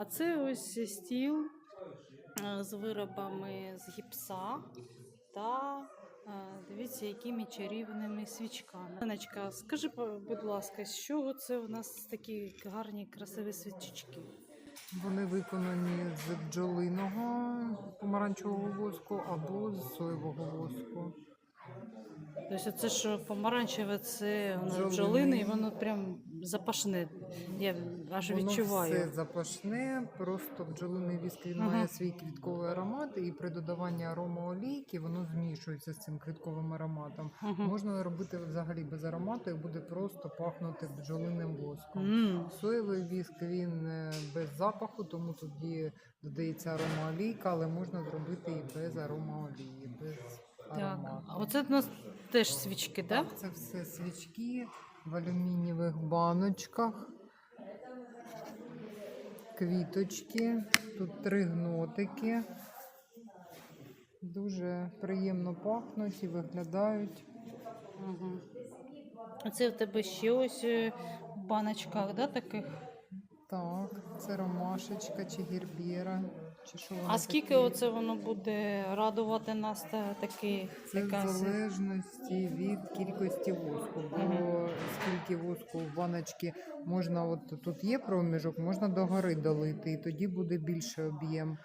А це ось стіл е, з виробами з гіпса та е, дивіться, якими чарівними свічками. Леночка, скажи, будь ласка, з чого це у нас такі гарні красиві свічечки? Вони виконані з бджолиного помаранчевого воску або з соєвого воску. Тобто це що помаранчеве, це Бджолине. бджолине, і воно прям запашне. Я аж Воно відчуваю. все запашне, просто бджолиний віск він Ага. має свій квітковий аромат, і при додаванні аромаолійки воно змішується з цим квітковим ароматом. Мгм. Можна робити взагалі без аромату і буде просто пахнути бджолиним воском. М, Соєвий віск він е, без запаху, тому тоді додається аромаолійка, але можна зробити і без аромаолії, без Так, аромату. а оце у нас теж свічки, так? Так, це все свічки в алюмінієвих баночках, квіточки, тут три гнотики. Дуже приємно пахнуть і виглядають. Угу. Оце в тебе ще ось е, в баночках, да, таких? Так, це ромашечка чи гірбєра. Чи що А скільки таке. оце воно буде радувати нас та таких? Це в якась- залежності від кількості воску. Бо Мгм. скільки воску в баночці можна, от тут є проміжок, можна догори долити, і тоді буде більший об'єм.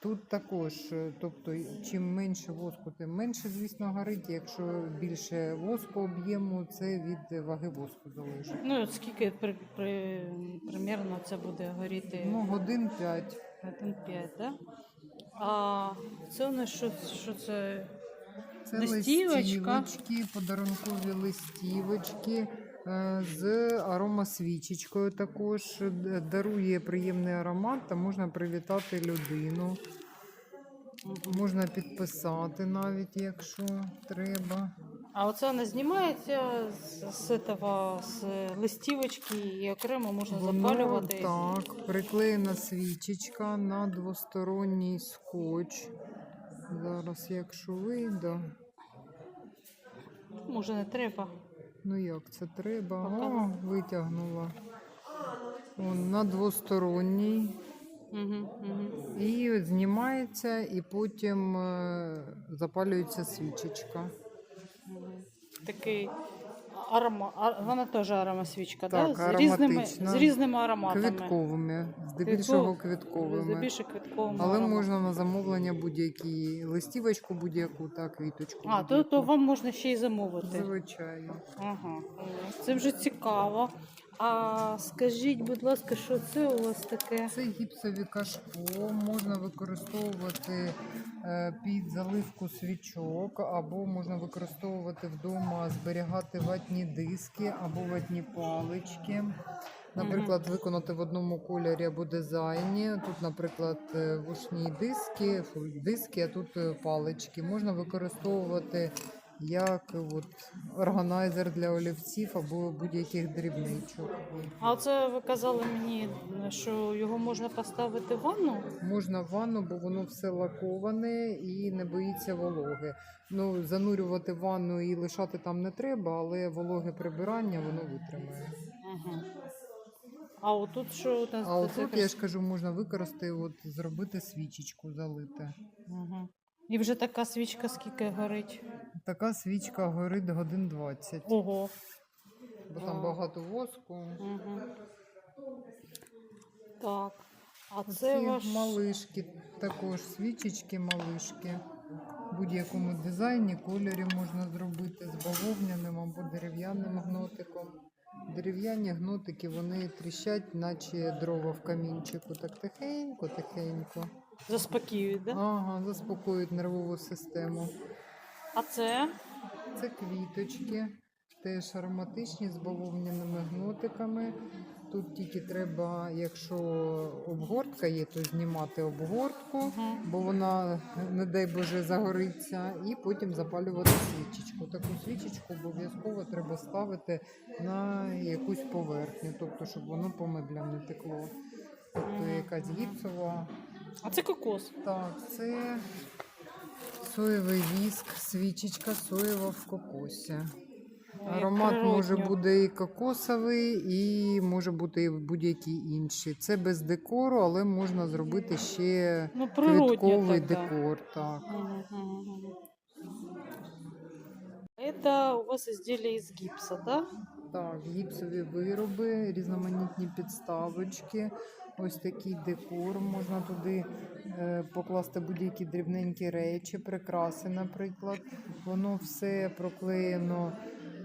Тут також, е, тобто, чим менше воску, тим менше, звісно, горить. Якщо більше воску об'єму, це від ваги воску залежить. Ну, от скільки при, при, примірно це буде горіти? Ну, годин 5. Один п'ять, да? А це у нас що, що це? Це Листівочка. листівочки, подарункові листівочки е, з аромасвічечкою також дарує приємний аромат та можна привітати людину. Можна підписати навіть, якщо треба. А оце вона знімається з, з, этого, з листівочки і окремо можна Воно, запалювати. так, приклеєна свічечка на двосторонній скотч. Зараз, якщо вийде. Може не треба. Ну як це треба? Пока. О, витягнула. Он, на двосторонній. Угу, угу. І знімається, і потім е, запалюється свічечка. Такий арома, а, вона теж аромасвічка, Так, да? з, різними, ароматична. з різними ароматами. Квітковими, здебільшого квітковими. Здебільшого квітковими. Але ароматами. можна на замовлення будь-які листівочку, будь-яку та квіточку. А, то, будь-яку. то вам можна ще й замовити. Звичайно. Ага. Це вже цікаво. А скажіть, будь ласка, що це у вас таке? Це гіпсові кашпо, можна використовувати е, під заливку свічок, або можна використовувати вдома, зберігати ватні диски або ватні палички. Наприклад, виконати в одному кольорі або дизайні. Тут, наприклад, е, вушні диски, диски, а тут е, палички. Можна використовувати як от, органайзер для олівців або будь-яких дрібничок. А оце ви казали мені, що його можна поставити в ванну? Можна в ванну, бо воно все лаковане і не боїться вологи. Ну, занурювати в ванну і лишати там не треба, але вологе прибирання воно витримає. Ага. А отут що? А отут, я ж кажу, можна використати, от, зробити свічечку, залити. Ага. І вже така свічка скільки горить? Така свічка горить годин 20, Ого. бо там багато воску. Угу. Так. А це ваш малишки, також свічечки, малишки. В будь-якому дизайні, кольорі можна зробити з бавовняним або дерев'яним гнотиком. Дерев'яні гнотики вони тріщать, наче дрова в камінчику. Так тихенько, тихенько. Заспокіюють, да? Ага, заспокоюють нервову систему. А це? Це квіточки, теж ароматичні з бавовняними гнотиками. Тут тільки треба, якщо обгортка є, то знімати обгортку, Угу. бо вона, не дай Боже, загориться, і потім запалювати свічечку. Таку свічечку обов'язково треба ставити на якусь поверхню, тобто, щоб воно по меблям не текло. Тобто якась гіпсова. А це кокос. Так, це соєвий віск, свічечка соєва в кокосі. Аромат може бути і кокосовий, і може бути і будь-який інший. Це без декору, але можна зробити ще Ну, квітковий так, декор. Так. Это у вас изделие из гипса, да? Так, гіпсові вироби, різноманітні підставочки. Ось такий декор. Можна туди е, покласти будь-які дрібненькі речі, прикраси, наприклад. Воно все проклеєно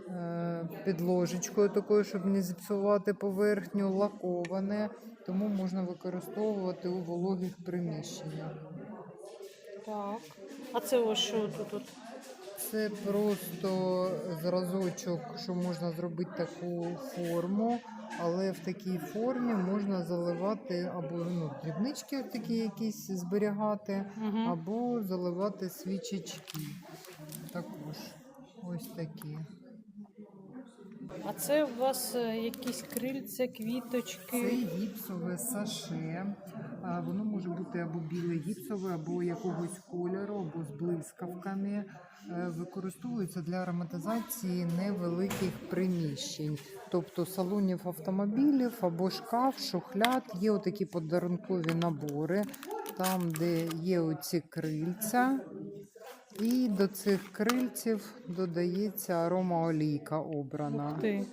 е, підложечкою такою, щоб не зіпсувати поверхню, лаковане, тому можна використовувати у вологих приміщеннях. Так. А це ось що тут? Це просто зразочок, що можна зробити таку форму, але в такій формі можна заливати або ну, дрібнички такі якісь зберігати, Мгм. або заливати свічечки. Також ось такі. А це у вас е, якісь крильця, Це квіточки. гіпсове саше. Воно може бути або біле гіпсове, або якогось кольору, або з блискавками. Е, Використовується для ароматизації невеликих приміщень, тобто салонів автомобілів або шкаф, шухляд. Є отакі подарункові набори, там, де є оці крильця. І до цих крильців додається аромаолійка обрана. Ух ти.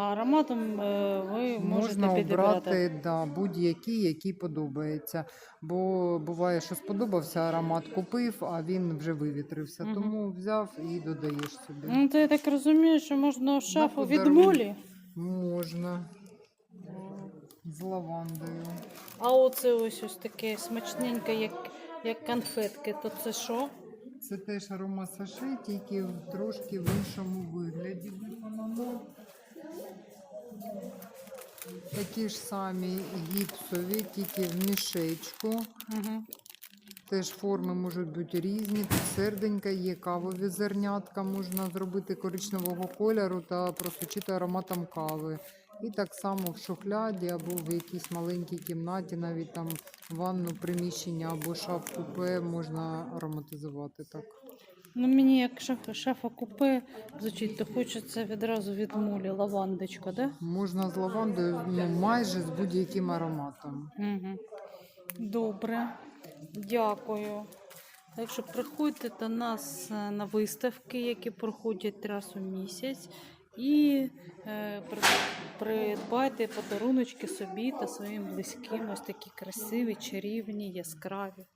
А ароматом е, ви можете Можна підібрати. обрати да, будь-який, який подобається. Бо буває, що сподобався аромат, купив, а він вже вивітрився. Мгм. Тому взяв і додаєш собі. Ну, то я так розумію, що можна в шафу від подарунок. молі. Можна з лавандою. А оце ось ось таке смачненьке, як, як конфетки. То це що? Це теж арома саше, тільки в- трошки в іншому вигляді виконано. Такі ж самі гіпсові, тільки в мішечку. Угу. Теж форми можуть бути різні. Тут серденька є, кавові зернятка можна зробити коричневого кольору та просочити ароматом кави. І так само в шухляді або в якійсь маленькій кімнаті, навіть там ванну приміщення або шаф купе можна ароматизувати так. Ну, мені як шаф, шафа купе звучить, то хочеться відразу від молі лавандочка, да? Можна з лавандою ну, майже з будь-яким ароматом. Угу. Добре, дякую. Так що приходьте до нас е, на виставки, які проходять раз у місяць, і е, придбайте подаруночки собі та своїм близьким. Ось такі красиві, чарівні, яскраві.